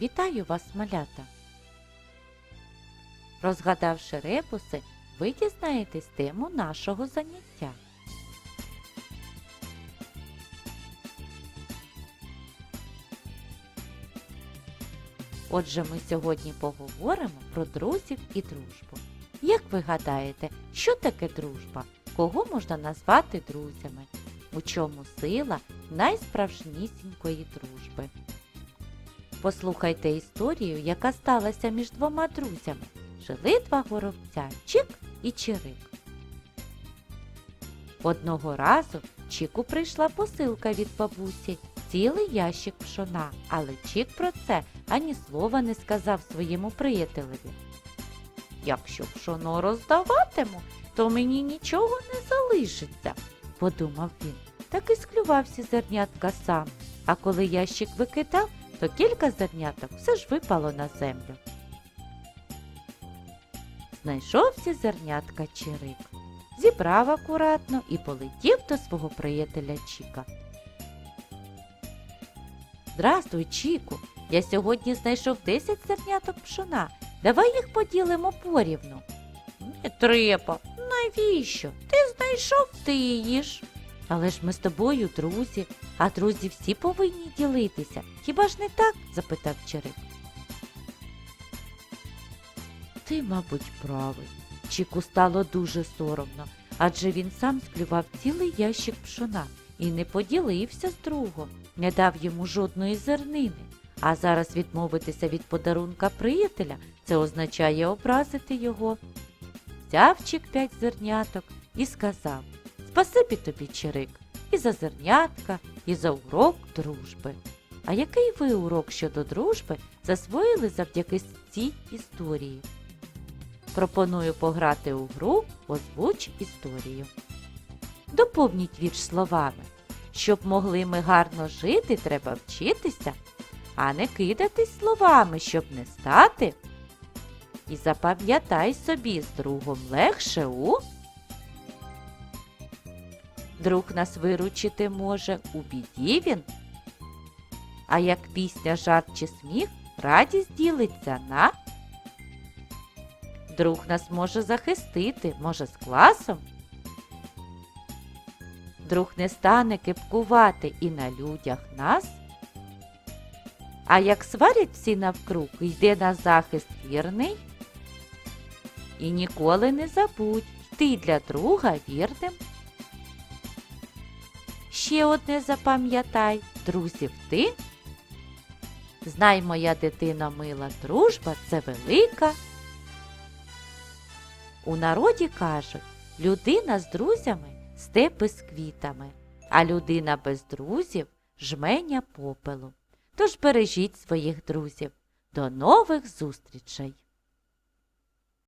Вітаю вас, малята! Розгадавши ребуси, ви дізнаєтесь тему нашого заняття. Отже, ми сьогодні поговоримо про друзів і дружбу. Як ви гадаєте, що таке дружба? Кого можна назвати друзями? У чому сила найсправжнісінької дружби? Послухайте історію, яка сталася між двома друзями. Жили два горобця Чик і Чирик. Одного разу Чіку прийшла посилка від бабусі, цілий ящик пшона, але Чік про це ані слова не сказав своєму приятелеві. Якщо пшоно роздаватиму, то мені нічого не залишиться, подумав він. Так і склювався зернятка сам, а коли ящик викидав, то кілька зерняток все ж випало на землю. Знайшовся зернятка Чирик, зібрав акуратно і полетів до свого приятеля Чіка. Здрастуй, Чіку, я сьогодні знайшов 10 зерняток пшона. Давай їх поділимо порівну. Не треба. Навіщо? Ти знайшов, ти їж. Але ж ми з тобою друзі, а друзі всі повинні ділитися. Хіба ж не так? запитав Чирик. Ти, мабуть, правий. Чіку стало дуже соромно, адже він сам склював цілий ящик пшона і не поділився з другом, не дав йому жодної зернини. А зараз відмовитися від подарунка приятеля це означає образити його. Взяв Чік п'ять зерняток і сказав Спасибі тобі, Чирик, і за зернятка, і за урок дружби. А який ви урок щодо дружби засвоїли завдяки цій історії? Пропоную пограти у гру Озвуч історію. Доповніть вірш словами. Щоб могли ми гарно жити, треба вчитися, а не кидатись словами, щоб не стати. І запам'ятай собі з другом легше у. Друг нас виручити може у біді він. А як пісня, жарт чи сміх, радість ділиться на. Друг нас може захистити, може з класом. Друг не стане кипкувати і на людях нас. А як сварять всі навкруг, йде на захист вірний. І ніколи не забудь, ти для друга вірним. Ще одне запам'ятай, друзів ти. Знай, моя дитина мила, дружба це велика. У народі кажуть, людина з друзями степи з квітами, а людина без друзів жменя попелу. Тож бережіть своїх друзів. До нових зустрічей!